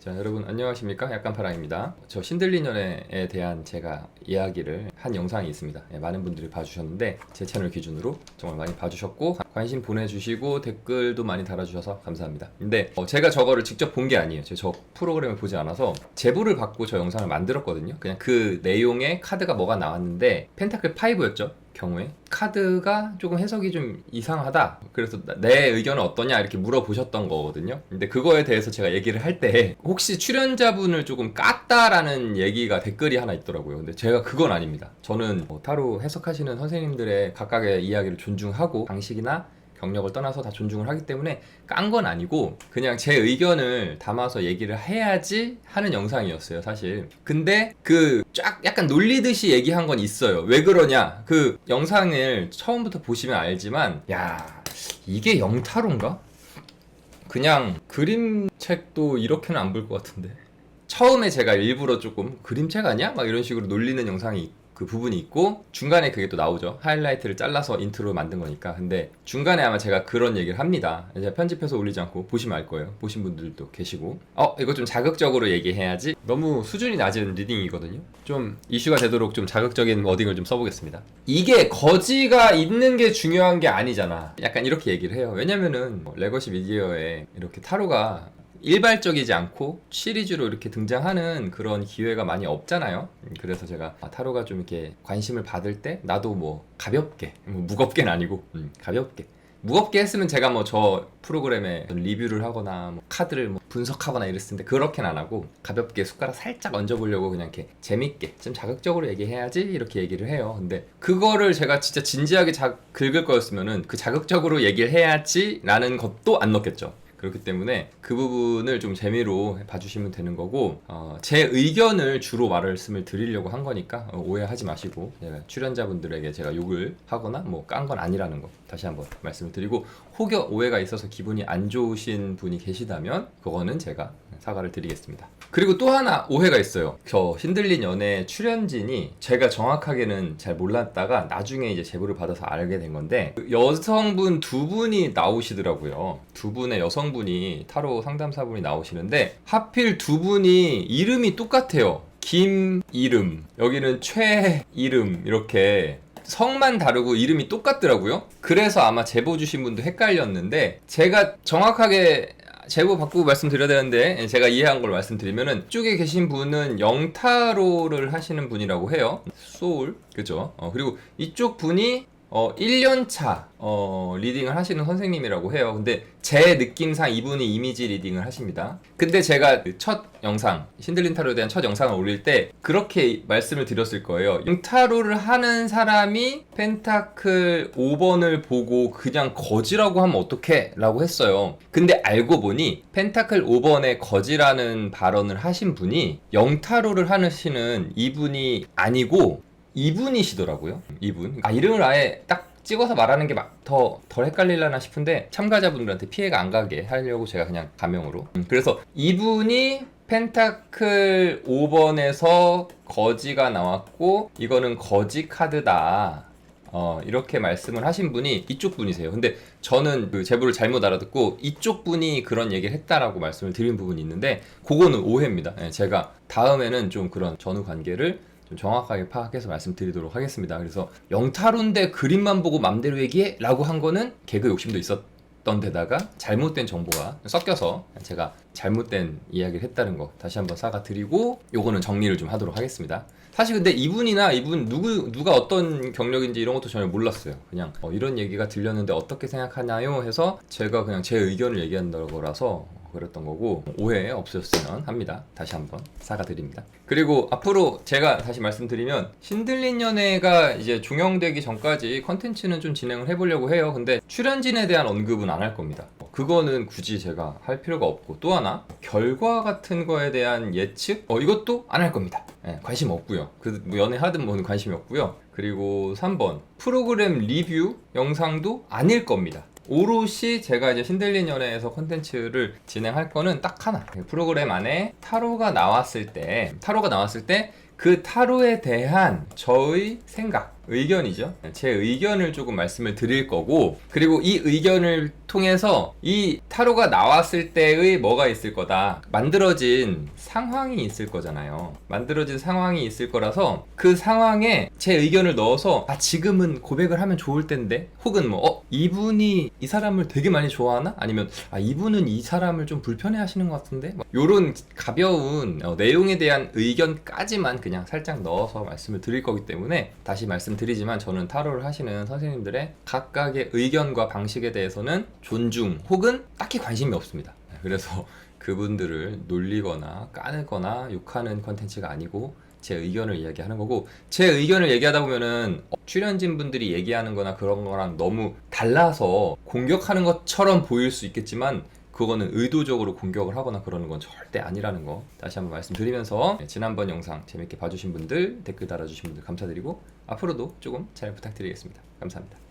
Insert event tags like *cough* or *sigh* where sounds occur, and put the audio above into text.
자 여러분 안녕하십니까? 약간파랑입니다. 저 신들린 연애에 대한 제가 이야기를 한 영상이 있습니다. 예, 많은 분들이 봐주셨는데 제 채널 기준으로 정말 많이 봐주셨고 관심 보내주시고 댓글도 많이 달아주셔서 감사합니다. 근데 어, 제가 저거를 직접 본 게 아니에요. 제가 저 프로그램을 보지 않아서 제보를 받고 저 영상을 만들었거든요. 그냥 그 내용에 카드가 뭐가 나왔는데 펜타클 5였죠 경우에 카드가 조금 해석이 좀 이상하다. 그래서 나- 내 의견은 어떠냐 이렇게 물어보셨던 거거든요. 근데 그거에 대해서 제가 얘기를 할 때 *laughs* 혹시 출연자분을 조금 깠다라는 얘기가 댓글이 하나 있더라고요. 근데 제가 그건 아닙니다. 저는 뭐 타로 해석하시는 선생님들의 각각의 이야기를 존중하고 방식이나 경력을 떠나서 다 존중을 하기 때문에 깐 건 아니고 그냥 제 의견을 담아서 얘기를 해야지 하는 영상이었어요 사실 근데 그 쫙 약간 놀리듯이 얘기한 건 있어요 왜 그러냐 그 영상을 처음부터 보시면 알지만 야 이게 영타로인가? 그냥 그림책도 이렇게는 안 볼 것 같은데 처음에 제가 일부러 조금 그림책 아니야? 막 이런 식으로 놀리는 영상이 그 부분이 있고 중간에 그게 또 나오죠. 하이라이트를 잘라서 인트로 만든 거니까. 근데 중간에 아마 제가 그런 얘기를 합니다. 제가 편집해서 올리지 않고 보시면 알 거예요. 보신 분들도 계시고. 어 이거 좀 자극적으로 얘기해야지. 너무 수준이 낮은 리딩이거든요. 좀 이슈가 되도록 좀 자극적인 워딩을 좀 써보겠습니다. 이게 거지가 있는 게 중요한 게 아니잖아. 약간 이렇게 얘기를 해요. 왜냐면은 뭐 레거시 미디어에 이렇게 타로가 일발적이지 않고 시리즈로 이렇게 등장하는 그런 기회가 많이 없잖아요. 음, 그래서 제가 아, 타로가 좀 이렇게 관심을 받을 때 나도 뭐 가볍게, 뭐 무겁게는 아니고 음, 가볍게. 무겁게 했으면 제가 뭐 저 프로그램에 리뷰를 하거나 뭐 카드를 뭐 분석하거나 이랬을 텐데 그렇게는 안 하고 가볍게 숟가락 살짝 얹어보려고 그냥 이렇게 재밌게 좀 자극적으로 얘기해야지 이렇게 얘기를 해요. 근데 그거를 제가 진짜 진지하게 자, 긁을 거였으면은 그 자극적으로 얘기를 해야지라는 것도 안 넣겠죠. 그렇기 때문에 그 부분을 좀 재미로 봐주시면 되는 거고 어, 제 의견을 주로 말씀을 드리려고 한 거니까 어, 오해하지 마시고 출연자분들에게 제가 욕을 하거나 뭐 깐 건 아니라는 거 다시 한번 말씀을 드리고 혹여 오해가 있어서 기분이 안 좋으신 분이 계시다면 그거는 제가 사과를 드리겠습니다. 그리고 또 하나 오해가 있어요. 저 신들린 연애 출연진이 제가 정확하게는 잘 몰랐다가 나중에 이제 제보를 받아서 알게 된 건데 그 여성분 두 분이 나오시더라고요. 두 분의 여성분이 타로 상담사분이 나오시는데 하필 두 분이 이름이 똑같아요. 김 이름 여기는 최 이름 이렇게 성만 다르고 이름이 똑같더라고요. 그래서 아마 제보 주신 분도 헷갈렸는데 제가 정확하게 제보 받고 말씀드려야 되는데 제가 이해한 걸 말씀드리면은 이쪽에 계신 분은 영타로를 하시는 분이라고 해요. 소울 그죠? 어, 그리고 이쪽 분이 어, 1년차 어, 리딩을 하시는 선생님이라고 해요. 근데 제 느낌상 이분이 이미지 리딩을 하십니다. 근데 제가 그첫 영상, 신들린 타로에 대한 첫 영상을 올릴 때 그렇게 말씀을 드렸을 거예요. 영타로를 하는 사람이 펜타클 5번을 보고 그냥 거지라고 하면 어떡해? 라고 했어요. 근데 알고 보니 펜타클 5번에 거지라는 발언을 하신 분이 영타로를 하시는 이분이 아니고 이분이시더라고요. 이분. 아 이름을 아예 딱 찍어서 말하는 게 더 덜 헷갈릴라나 싶은데 참가자분들한테 피해가 안 가게 하려고 제가 그냥 가명으로. 음, 그래서 이분이 펜타클 5번에서 거지가 나왔고 이거는 거지 카드다. 어, 이렇게 말씀을 하신 분이 이쪽 분이세요. 근데 저는 그 제보를 잘못 알아듣고 이쪽 분이 그런 얘기를 했다라고 말씀을 드린 부분이 있는데 그거는 오해입니다. 예, 제가 다음에는 좀 그런 전후 관계를 좀 정확하게 파악해서 말씀드리도록 하겠습니다. 그래서 영타로인데 그림만 보고 맘대로 얘기해? 라고 한 거는 개그 욕심도 있었던 데다가 잘못된 정보가 섞여서 제가 잘못된 이야기를 했다는 거 다시 한번 사과드리고 요거는 정리를 좀 하도록 하겠습니다. 사실 근데 이분이나 이분 누구 누가 어떤 경력인지 이런 것도 전혀 몰랐어요. 그냥 어, 이런 얘기가 들렸는데 어떻게 생각하나요? 해서 제가 그냥 제 의견을 얘기한다는 거라서 그랬던 거고 오해 없으셨으면 합니다. 다시 한번 사과드립니다. 그리고 앞으로 제가 다시 말씀드리면 신들린 연애가 이제 종영되기 전까지 컨텐츠는 좀 진행을 해보려고 해요. 근데 출연진에 대한 언급은 안 할 겁니다. 그거는 굳이 제가 할 필요가 없고 또 하나 결과 같은 거에 대한 예측 어 이것도 안 할 겁니다. 예, 관심 없고요. 그 뭐 연애 하든 뭐는 관심이 없고요. 그리고 3번 프로그램 리뷰 영상도 아닐 겁니다. 오롯이 제가 이제 신들린 연애에서 컨텐츠를 진행할 거는 딱 하나. 프로그램 안에 타로가 나왔을 때, 타로가 나왔을 때 그 타로에 대한 저의 생각, 의견이죠. 제 의견을 조금 말씀을 드릴 거고, 그리고 이 의견을 통해서 이 타로가 나왔을 때의 뭐가 있을 거다. 만들어진 상황이 있을 거잖아요. 만들어진 상황이 있을 거라서 그 상황에 제 의견을 넣어서 아, 지금은 고백을 하면 좋을 텐데, 혹은 뭐, 어, 이분이 이 사람을 되게 많이 좋아하나? 아니면 아, 이분은 이 사람을 좀 불편해 하시는 것 같은데? 뭐 요런 가벼운 어, 내용에 대한 의견까지만 그냥 살짝 넣어서 말씀을 드릴 거기 때문에 다시 말씀드리지만 저는 타로를 하시는 선생님들의 각각의 의견과 방식에 대해서는 존중 혹은 딱히 관심이 없습니다. 네, 그래서 *laughs* 그분들을 놀리거나 까느거나 욕하는 컨텐츠가 아니고 제 의견을 이야기하는 거고 제 의견을 얘기하다 보면은 어, 출연진 분들이 얘기하는 거나 그런 거랑 너무 달라서 공격하는 것처럼 보일 수 있겠지만 그거는 의도적으로 공격을 하거나 그러는 건 절대 아니라는 거 다시 한번 말씀드리면서 네, 지난번 영상 재밌게 봐주신 분들 댓글 달아주신 분들 감사드리고 앞으로도 조금 잘 부탁드리겠습니다. 감사합니다